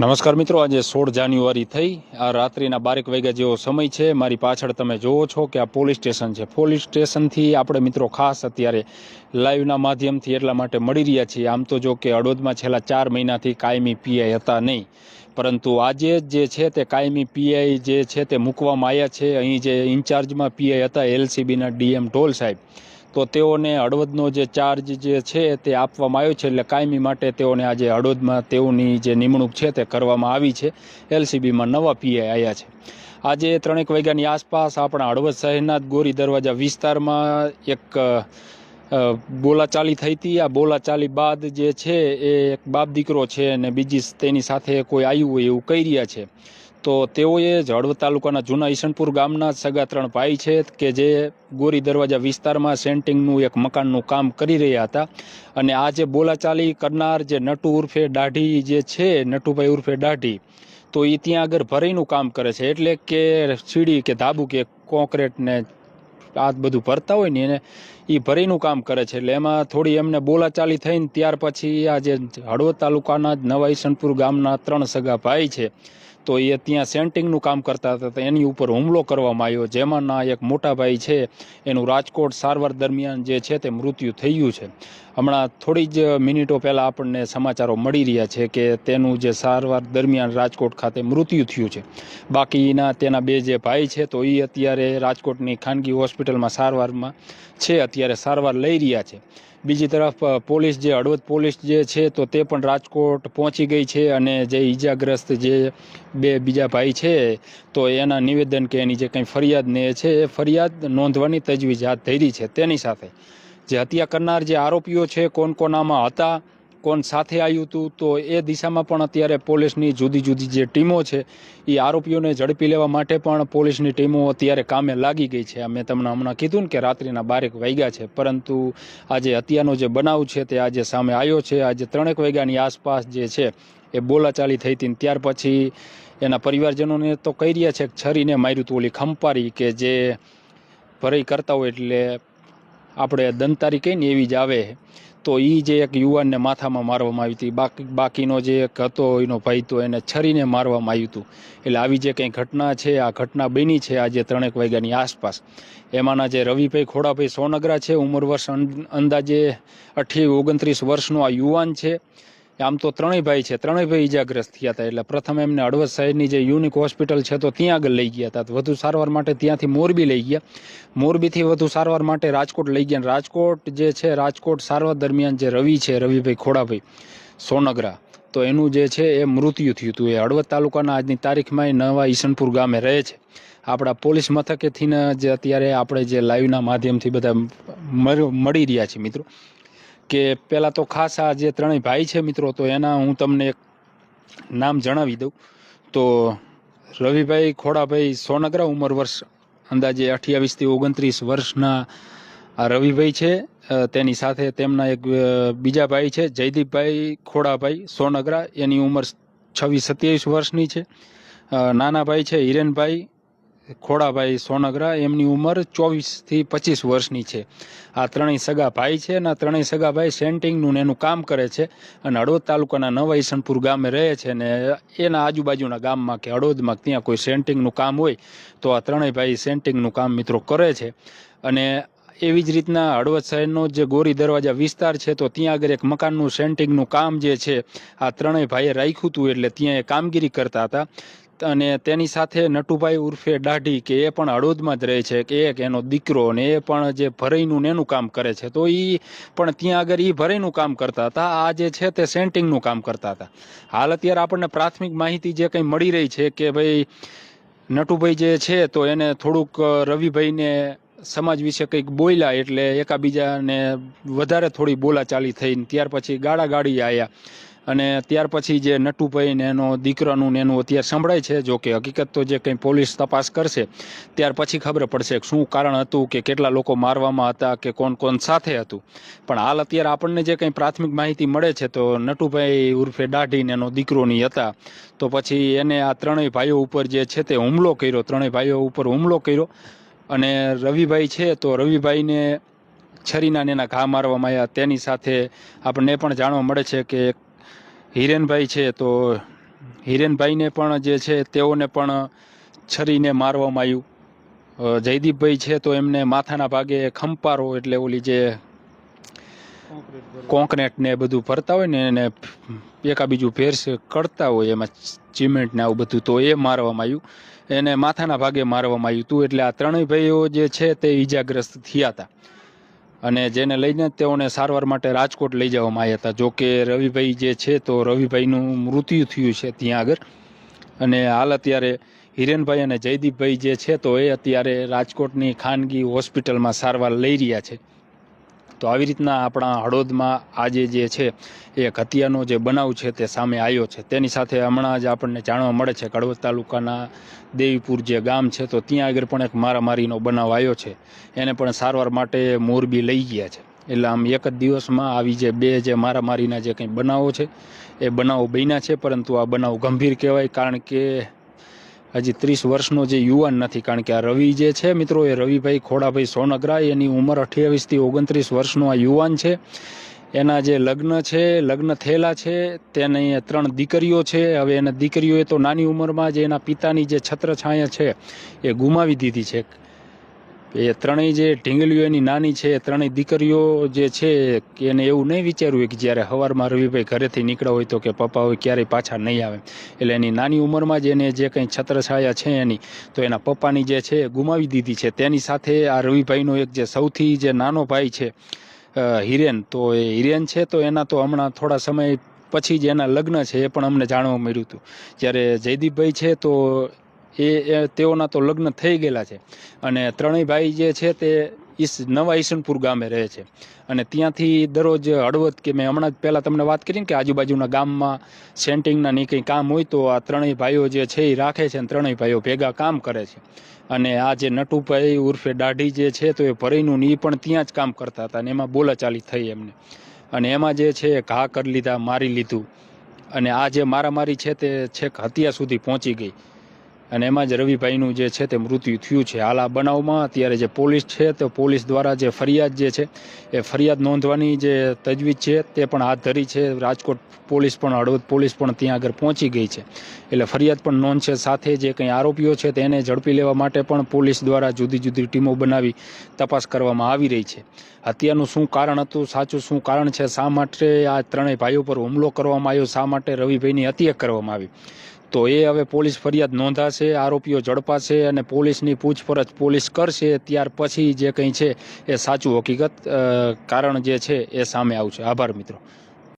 નમસ્કાર મિત્રો, આજે સોળ જાન્યુઆરી થઈ. આ રાત્રિના બારેક વાગ્યા જેવો સમય છે. મારી પાછળ તમે જોવો છો કે આ પોલીસ સ્ટેશન છે. પોલીસ સ્ટેશનથી આપણે મિત્રો ખાસ અત્યારે લાઈવના માધ્યમથી એટલા માટે મળી રહ્યા છીએ. આમ તો જો કે હળવદમાં છેલ્લા ચાર મહિનાથી કાયમી પીઆઈ હતા નહીં. પરંતુ આજે જે છે તે કાયમી પીઆઈ જે છે તે મૂકવામાં આવ્યા છે. અહીં જે ઇન્ચાર્જમાં પીઆઈ હતા, એલસીબીના ડીએમ ઢોલ સાહેબ. તો તેઓને હળવદનો જે ચાર્જ જે છે તે આપવામાં આવ્યો છે એટલે કાયમી માટે તેઓને આજે હળવદમાં તેઓની જે નિમણૂક છે તે કરવામાં આવી છે. એલસીબીમાં નવા પીઆઈ આવ્યા છે. આજે ત્રણેક વાગ્યાની આસપાસ આપણા હળવદ શહેરના ગોરી દરવાજા વિસ્તારમાં એક બોલાચાલી થઈ હતી. આ બોલાચાલી બાદ જે છે એ એક બાપ દીકરો છે અને બીજી તેની સાથે કોઈ આવ્યું હોય એવું કહી રહ્યા છે. તો તેઓએ હળવદ તાલુકાના જૂના ઈશનપુર ગામના સગા ત્રણ ભાઈ છે કે જે ગોરી દરવાજા વિસ્તારમાં સેન્ટિંગનું એક મકાનનું કામ કરી રહ્યા હતા. અને આ જે બોલાચાલી કરનાર જે નટુ ઉર્ફે દાઢી જે છે, નટુભાઈ ઉર્ફે દાઢી, તો એ ત્યાં આગળ ભરાઈનું કામ કરે છે. એટલે કે સીડી કે ધાબુ કે કોન્ક્રીટને આ બધું ભરતા હોય ને એને એ ભરીનું કામ કરે છે. એટલે એમાં થોડી એમને બોલાચાલી થઈને ત્યાર પછી આ જે હળવદ તાલુકાના જ નવા ઈસનપુર ગામના ત્રણ સગા ભાઈ છે. તો એ ત્યાં સેન્ટિંગનું કામ કરતા હતા તો એની ઉપર હુમલો કરવામાં આવ્યો. જેમાંના એક મોટાભાઈ છે. એનું રાજકોટ સારવાર દરમિયાન જે છે તે મૃત્યુ થયું છે. હમણાં થોડી જ મિનિટો પહેલાં આપણને સમાચારો મળી રહ્યા છે કે તેનું જે સારવાર દરમિયાન રાજકોટ ખાતે મૃત્યુ થયું છે. બાકીના તેના બે જે ભાઈ છે તો એ અત્યારે રાજકોટની ખાનગી હોસ્પિટલમાં સારવારમાં છે, અત્યારે સારવાર લઈ રહ્યા છે. બીજી તરફ પોલીસ જે, હળવદ પોલીસ જે છે તો તે પણ રાજકોટ પહોંચી ગઈ છે અને જે ઈજાગ્રસ્ત જે બે બીજા ભાઈ છે તો એના નિવેદન કે એની જે કંઈ ફરિયાદ ને છે, એ ફરિયાદ નોંધવાની તજવીજ હાથ ધરી છે. તેની સાથે જે હત્યા કરનાર જે આરોપીઓ છે, કોણ કોનામાં હતા, કોણ સાથે આવ્યું હતું તો એ દિશામાં પણ અત્યારે પોલીસની જુદી જુદી જે ટીમો છે એ આરોપીઓને ઝડપી લેવા માટે પણ પોલીસની ટીમો અત્યારે કામે લાગી ગઈ છે. મેં તમને હમણાં કીધું ને કે રાત્રિના બારેક વાગ્યા છે, પરંતુ આજે હત્યાનો જે બનાવ છે તે આજે સામે આવ્યો છે. આજે ત્રણેક વાગ્યાની આસપાસ જે છે, એ બોલાચાલી થઈ હતી ત્યાર પછી એના પરિવારજનોને તો કહી રહ્યા છે છરીને માર્યું હતું ઓલી ખંપારી કે જે ભરાઈ કરતા હોય એટલે આપણે દંતારી કહીને એવી જ આવે. તો એ જે એક યુવાનને માથામાં મારવામાં આવી હતી, બાકી, બાકીનો જે એક હતો, એનો ભાઈ તો એને છરીને મારવામાં આવ્યું હતું. એટલે આવી જે કંઈ ઘટના છે, આ ઘટના બની છે આજે ત્રણેક વાગ્યાની આસપાસ. એમાંના જે રવિભાઈ ખોડાભાઈ સોનગરા છે, ઉંમર વર્ષ અંદાજે અઠ્યાવીસ, ઓગણત્રીસ વર્ષનો આ યુવાન છે. આમ તો ત્રણેય ભાઈ છે, ત્રણેય ભાઈ ઈજાગ્રસ્ત થયા હતા એટલે પ્રથમ એમને હળવદ શહેરની જે યુનિક હોસ્પિટલ છે તો ત્યાં આગળ લઈ ગયા હતા. વધુ સારવાર માટે ત્યાંથી મોરબી લઈ ગયા. મોરબીથી વધુ સારવાર માટે રાજકોટ લઈ ગયા. રાજકોટ જે છે, રાજકોટ સારવાર દરમિયાન જે રવિ છે, રવિભાઈ ખોડાભાઈ સોનગરા, તો એનું જે છે એ મૃત્યુ થયું હતું. એ હળવદ તાલુકાના આજની તારીખમાં એ નવા ઈસનપુર ગામે રહે છે. આપણા પોલીસ મથકેથીને જે અત્યારે આપણે જે લાઈવના માધ્યમથી બધા મળી રહ્યા છીએ મિત્રો. કે પહેલાં તો ખાસ આ જે ત્રણેય ભાઈ છે મિત્રો, તો એના હું તમને એક નામ જણાવી દઉં. તો રવિભાઈ ખોડાભાઈ સોનગરા ઉંમર વર્ષ, અંદાજે અઠ્યાવીસથી ઓગણત્રીસ વર્ષના આ રવિભાઈ છે. તેની સાથે તેમના એક બીજા ભાઈ છે, જયદીપભાઈ ખોડાભાઈ સોનગરા. એની ઉંમર છવ્વીસ સત્યાવીસ વર્ષની છે. નાના ભાઈ છે, હિરેનભાઈ ખોડાભાઈ સોનગરા, એમની ઉંમર ચોવીસથી પચીસ વર્ષની છે. આ ત્રણેય સગા ભાઈ છે અને આ ત્રણેય સગા ભાઈ સેન્ટિંગનું એનું કામ કરે છે અને હળવદ તાલુકાના નવા ગામે રહે છે ને એના આજુબાજુના ગામમાં કે હળવદમાં ત્યાં કોઈ સેન્ટિંગનું કામ હોય તો આ ત્રણેય ભાઈ સેન્ટિંગનું કામ મિત્રો કરે છે. અને એવી જ રીતના હળવદ શહેરનો જે ગોરી દરવાજા વિસ્તાર છે તો ત્યાં આગળ એક મકાનનું સેન્ટિંગનું કામ જે છે, આ ત્રણેય ભાઈએ રાખ્યું હતું એટલે ત્યાં એ કામગીરી કરતા હતા. અને તેની સાથે નટુભાઈ ઉર્ફે દાઢી, કે એ પણ હળવદમાં જ રહે છે, કે એક એનો દીકરો ને એ પણ જે ભરાઈનું એનું કામ કરે છે. તો એ પણ ત્યાં આગળ એ ભરાઈનું કામ કરતા હતા. આ જે છે તે સેન્ટિંગનું કામ કરતા હતા. હાલ અત્યારે આપણને પ્રાથમિક માહિતી જે કંઈ મળી રહી છે કે ભાઈ નટુભાઈ જે છે તો એને થોડુંક રવિભાઈને સમાજ વિશે કંઈક બોલ્યા એટલે એકાબીજાને વધારે થોડી બોલાચાલી થઈ ને ત્યાર પછી ગાળા ગાળી આવ્યા અને ત્યાર પછી જે નટુભાઈ ને એનો દીકરાનું ને એનું અત્યારે સંભળાય છે, જો કે હકીકત તો જે કંઈ પોલીસ તપાસ કરશે, ત્યાર પછી ખબર પડશે કે શું કારણ હતું, કે કેટલા લોકો મારવામાં હતા, કે કોણ કોણ સાથે હતું. પણ હાલ અત્યારે આપણને જે કંઈ પ્રાથમિક માહિતી મળે છે, તો નટુભાઈ ઉર્ફે દાઢી ને એનો દીકરોની હતા. તો પછી એને આ ત્રણેય ભાઈઓ ઉપર જે છે તે હુમલો કર્યો, ત્રણેય ભાઈઓ ઉપર હુમલો કર્યો. અને રવિભાઈ છે, તો રવિભાઈને છરીના એના ઘા મારવામાં આવ્યા. તેની સાથે આપણને પણ જાણવા મળે છે કે હિરેનભાઈ છે, તો હિરેનભાઈને પણ જે છે, તેઓને પણ છરીને મારવામાં આવ્યું. જયદીપભાઈ છે, તો એમને માથાના ભાગે ખંપારો એટલે ઓલી જે કોન્ક્રીટ ને બધું ભરતા હોય ને, એને એકા બીજું ભેરસ કરતા હોય, એમાં સિમેન્ટ ને આવું બધું, તો એ મારવામાં આવ્યું. એને માથાના ભાગે મારવામાં આવ્યું હતું, એટલે આ ત્રણેય ભાઈઓ જે છે, તે ઈજાગ્રસ્ત થયા હતા. અને જેને લઈને તેઓને સારવાર માટે રાજકોટ લઈ જવામાં આવ્યા હતા. જો કે રવિભાઈ જે છે તો રવિભાઈનું મૃત્યુ થયું છે ત્યાં આગળ. અને હાલ અત્યારે હિરેનભાઈ અને જયદીપભાઈ જે છે તો એ અત્યારે રાજકોટની ખાનગી હોસ્પિટલમાં સારવાર લઈ રહ્યા છે. તો આવી રીતના આપણા હળોદમાં આજે જે છે, એક હત્યાનો જે બનાવ છે તે સામે આવ્યો છે. તેની સાથે હમણાં જ આપણને જાણવા મળે છે કડવત તાલુકાના દેવીપુર જે ગામ છે, તો ત્યાં આગળ પણ એક મારામારીનો બનાવ આવ્યો છે. એને પણ સારવાર માટે મોરબી લઈ ગયા છે. એટલે આમ એક જ દિવસમાં આવી જે બે જે મારામારીના જે કંઈ બનાવો છે, એ બનાવો બન્યા છે, પરંતુ આ બનાવ ગંભીર કહેવાય કારણ કે હજી ત્રીસ વર્ષનો જે યુવાન નથી, કારણ કે આ રવિ જે છે મિત્રો, એ રવિભાઈ ખોડાભાઈ સોનગરા એની ઉંમર અઠ્યાવીસથી ઓગણત્રીસ વર્ષનો આ યુવાન છે. એના જે લગ્ન છે, લગ્ન થયેલા છે, તેને ત્રણ દીકરીઓ છે. હવે એના દીકરીઓએ તો નાની ઉંમરમાં જે એના પિતાની જે છત્રછાયા છે, એ ગુમાવી દીધી છે. એ ત્રણેય જે ઢીંગલીઓ એની નાની છે, એ ત્રણેય દીકરીઓ જે છે કે એને એવું નહીં વિચાર્યું કે જ્યારે સવારમાં રવિભાઈ ઘરેથી નીકળ્યા હોય તો કે પપ્પા હોય ક્યારેય પાછા નહીં આવે. એટલે એની નાની ઉંમરમાં જ એને જે કંઈ છત્રછાયા છે એની, તો એના પપ્પાની જે છે ગુમાવી દીધી છે. તેની સાથે આ રવિભાઈનો એક જે સૌથી જે નાનો ભાઈ છે હિરેન, તો એ હિરેન છે, તો એના તો હમણાં થોડા સમય પછી જ એના લગ્ન છે, એ પણ અમને જાણવા મળ્યું હતું. જ્યારે જયદીપભાઈ છે, તો એ તેઓના તો લગ્ન થઈ ગયેલા છે. અને ત્રણેય ભાઈ જે છે તે ઈસ, નવા ઈસનપુર ગામે રહે છે. અને ત્યાંથી દરરોજ હળવદ કે મેં હમણાં જ પહેલાં તમને વાત કરીને કે આજુબાજુના ગામમાં સેન્ટિંગના ની કંઈ કામ હોય તો આ ત્રણેય ભાઈઓ જે છે એ રાખે છે અને ત્રણેય ભાઈઓ ભેગા કામ કરે છે. અને આ જે નટુભાઈ ઉર્ફે દાઢી જે છે તો એ ભરીનું ને એ પણ ત્યાં જ કામ કરતા હતા અને એમાં બોલાચાલી થઈ એમને. અને એમાં જે છે ઘા કરી લીધા, મારી લીધું. અને આ જે મારામારી છે તે છેક હત્યા સુધી પહોંચી ગઈ. અને એમાં જ રવિભાઈનું જે છે તે મૃત્યુ થયું છે. હાલ આ બનાવમાં અત્યારે જે પોલીસ છે તો પોલીસ દ્વારા જે ફરિયાદ જે છે એ ફરિયાદ નોંધવાની જે તજવીજ છે તે પણ હાથ ધરી છે. રાજકોટ પોલીસ પણ, હળવદ પોલીસ પણ ત્યાં આગળ પહોંચી ગઈ છે. એટલે ફરિયાદ પણ નોંધ છે. સાથે જે કંઈ આરોપીઓ છે તેને ઝડપી લેવા માટે પણ પોલીસ દ્વારા જુદી જુદી ટીમો બનાવી તપાસ કરવામાં આવી રહી છે. હત્યાનું શું કારણ હતું? સાચું શું કારણ છે? શા માટે આ ત્રણેય ભાઈઓ પર હુમલો કરવામાં આવ્યો? શા માટે રવિભાઈની હત્યા કરવામાં આવી? તો એ હવે પોલીસ ફરિયાદ નોંધાશે, આરોપીઓ ઝડપાશે અને પોલીસની પૂછપરછ પોલીસ કરશે. ત્યાર પછી જે કંઈ છે એ સાચું હકીકત કારણ જે છે એ સામે આવશે. આભાર, મિત્રો.